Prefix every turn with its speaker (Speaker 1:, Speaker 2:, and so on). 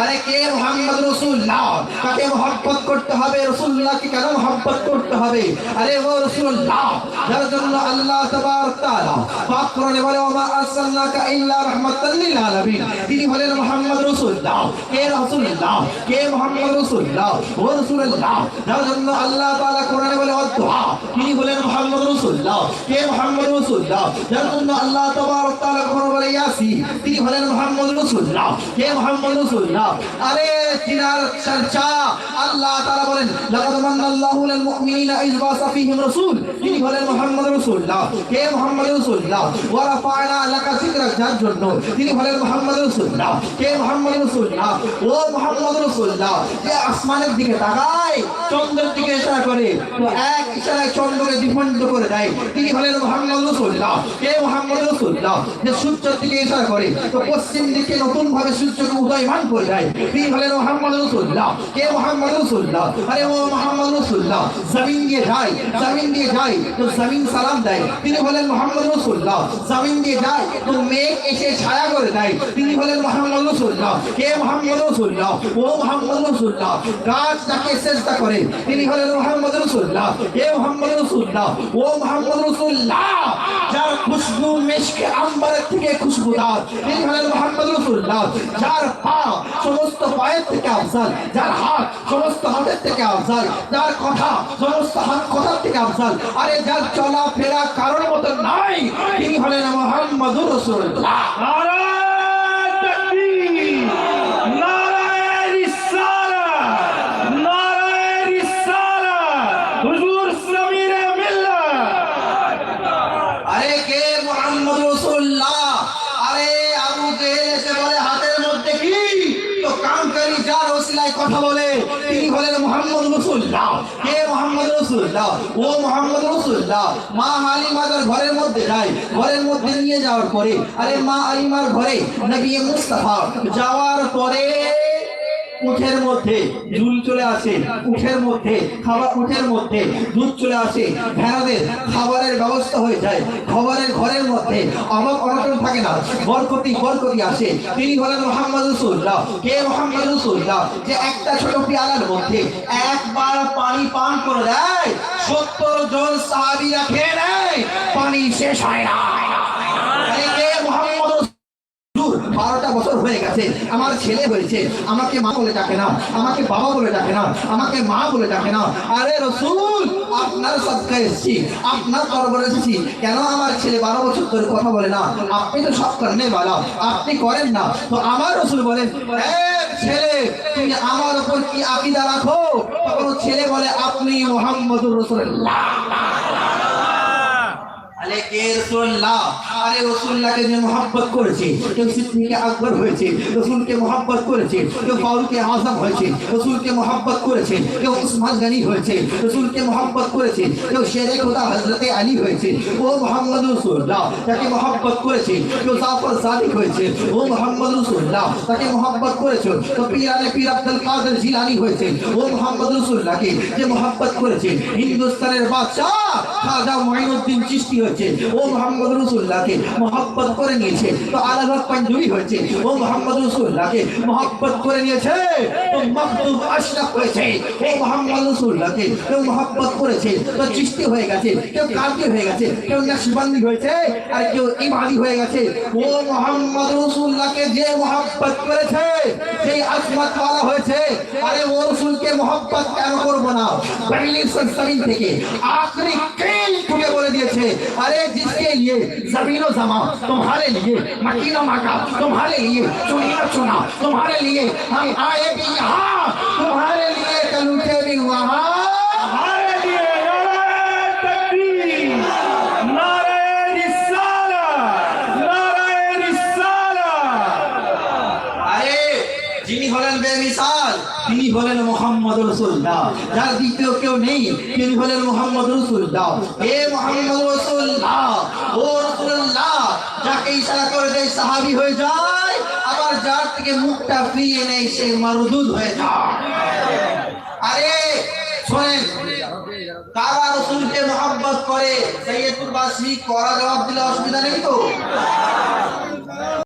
Speaker 1: আরে কে মোহাম্মদ রসুল্লাহ? কাকে মহব্বত করতে হবে? রসুল্লাহকে কেন মহব্বত করতে হবে? আরে ও রসুল্লাহ, যার জন্য আল্লাহ বলে তিনি হলেন মোহাম্মদ রসুল্লাহ। কে মোহাম্মদ রসুল্লাহ? আল্লাহ বলে তিনি জন্য আল্লাহ বলে তিনি হলেন মোহাম্মদ রসুল্লাহ। কে মোহাম্মদ রসুল্লাহ? আরে আল্লাহ বলেন তিনি তিনি ও আসমানের দিকে তাকায়, চন্দ্রের দিকে ইশারা করে এক ইশারায় চন্দ্রকে দ্বিখণ্ড করে দেয়। তিনি হলেন মোহাম্মদ রাসূলুল্লাহ। কে মোহাম্মদ রাসূলুল্লাহ, যে সূর্যের দিকে ইশারা করে, তো পশ্চিম দিকে নতুন ভাবে সূর্যকে উদয়মান করে তিনি হলেন মোহাম্মদ ও মোহাম্মদ হলেন মোহাম্মদ রাসূলুল্লাহ ও মোহাম্মদ রাসূলুল্লাহ যার খুশবু মিশকে আম্বারের থেকে খুশবুদার। তিনি হলেন মোহাম্মদ রাসূলুল্লাহ যার পা সমস্ত পায়ের থেকে আফজাল, যার হাত সমস্ত হাতের থেকে আফজাল, যার কথা সমস্ত হাত কথার থেকে আফজাল, আরে যার চলা ফেরা কারোর মতো নাই, তিনি হলেন মোহাম্মদ রাসূলুল্লাহ ওসিলায় কথা বলে, তিনি হলেন মোহাম্মদ রসুল্লাহ কে মোহাম্মদ রসুল্লাহ ও মোহাম্মদ রসুল্লাহ মা হালিমা তার ঘরের মধ্যে যায় ঘরের মধ্যে নিয়ে যাওয়ার পরে, আরে মা আলিমার ঘরে নবী মুস্তাফা যাওয়ার পরে উঠের মধ্যে, ঝুল চলে আসে, উঠের মধ্যে, খাবার উঠের মধ্যে, দুধ চলে আসে, ভেড়াদের খাবারের ব্যবস্থা হয়ে যায়, খাবারের ঘরের মধ্যে, অভাব অনটন থাকে না, বরকতি বরকতি আসে। তিনি হলেন মোহাম্মদ রসুল্লাহ কে মোহাম্মদ রসুল্লাহ যে একটা ছোট পেয়ালার মধ্যে একবার পানি পান করে দেয়, সত্তর জন সাহাবিরা খেয়ে নেয়, পানি শেষ হয় না আরে কে মোহাম্মদ দূর বারোটা বছর হয়ে গেছে। আমার ছেলে হয়েছে। আমাকে মা বলে ডাকে না। আমাকে বাবা বলে ডাকে না। আমাকে মা বলে ডাকে না। আরে রসুল, আপনার সৎকা এসেছি। আপনার দরবারে এসেছি। কেন আমার ছেলে বারো বছর ধরে কথা বলে না? আপনি তো সব করেন বালা। আপনি করেন না। তো আমার রসুল বলেন "এ ছেলে, তুমি আমার উপর কি আকিদা রাখো? ছেলে বলে, আপনি মোহাম্মদুর রসুল্লাহ আরে রসুল্লাহকে যে মোহাব্বত করেছে, কেউ করেছে, কেউ ফারুকে আজম হয়েছে, রসুলকে মোহাব্বত করেছে, কেউ উসমান গনি করেছে, কেউ শেরে খোদা হজরতে আলী হয়েছে, ও মোহাম্মদ রসুল্লাহ তাকে মোহাব্বত করেছে, কেউ জাফর সাদিক হয়েছে, ও মোহাম্মদ রসুল্লাহ তাকে মোহাব্বত করেছে, তো পীরানে পীর আব্দুল কাদের জিলানি হয়েছে, ও মোহাম্মদ রসুল্লাহকে যে মোহাব্বত করেছে, হিন্দুস্তানের বাদশাহ খাজা ও মোহাম্মদ রসুল্লাহকে মহব্বত করে করে নিয়েছে কেউ মহব্বত করেছে হয়ে গেছে, কেউ কালকে হয়ে গেছে, কেউ নাকশবন্দি হয়েছে, আর কেউ ইমাদি হয়ে গেছে, ও মোহাম্মদ রসুল্লাহকে যে মহব্বত করেছে সেই আসমত ওয়ালা হয়েছে, আরে ও রসুলকে মহব্বত কেন করব না? থেকে আখরি तुझे बोले दिए थे। अरे, जिसके लिए ज़मीन जमा, तुम्हारे लिए, मकीनो मका, तुम्हारे लिए चुनिया चुना तुम्हारे लिए हम आए भी यहाँ, तुम्हारे लिए कलूटे भी वहाँ যিনি হলেন বেমিসাল, তিনি হলেন মোহাম্মদ রসুল্লাহ যার দ্বিতীয় কেউ নেই, তিনি হলেন মোহাম্মদ রসুল্লাহ হে মোহাম্মদ রসুল্লাহ ও রসুল্লাহ যাকে ইশারা করে দেয় সাহাবি হয়ে যায়, আবার যার থেকে মুখটা ফিরিয়ে নেই সে মারুদুদ হয়ে যায়। আরে, শোনেন, কারা রসুলকে মোহাম্মত করে? সৈয়দপুরবাসী করা জবাব দিলে অসুবিধা নেই তো?